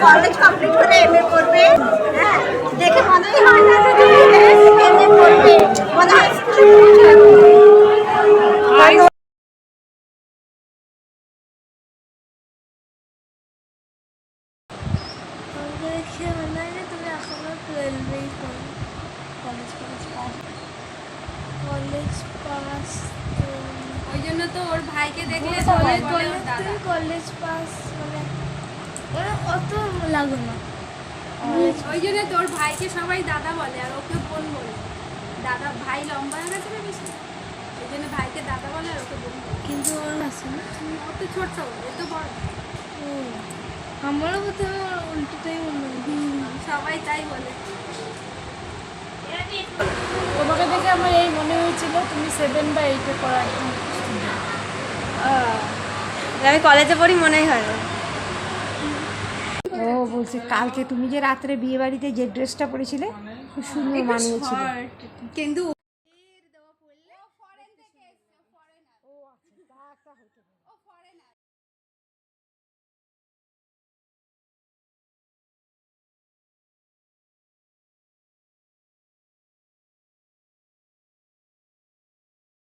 College complete করে MA করবে হ্যাঁ? দেখে মনেই হয় না যে এমএ করবে। মনে হয় কলেজ পাস ওই জন্য তো ওর ভাইকে দেখলে কলেজ পাস মানে ওরা অত লাগো না। ওই জন্য তোর ভাইকে সবাই দাদা বলে আর ওকে বোন বলে। দাদা ভাই লম্বা হয়ে গেছে না বেশি? ওই জন্য ভাইকে দাদা বলে আর ওকে বোন বলে। কিন্তু ওর আছে না? ও তো ছোট ও তো বড়। ও আমারও প্রথমে উল্টোটাই সবাই তাই বলে। তোমাকে দেখে আমার এই মনে হয়েছিল তুমি সেভেন বা এইটে পড়া আমি কলেজে পড়ি মনেই হয়। না ও বলছে কালকে তুমি যে রাত্রে বিয়ে বাড়িতে যে ড্রেসটা পরেছিলে খুব সুন্দর মানিয়েছিল। কিন্তু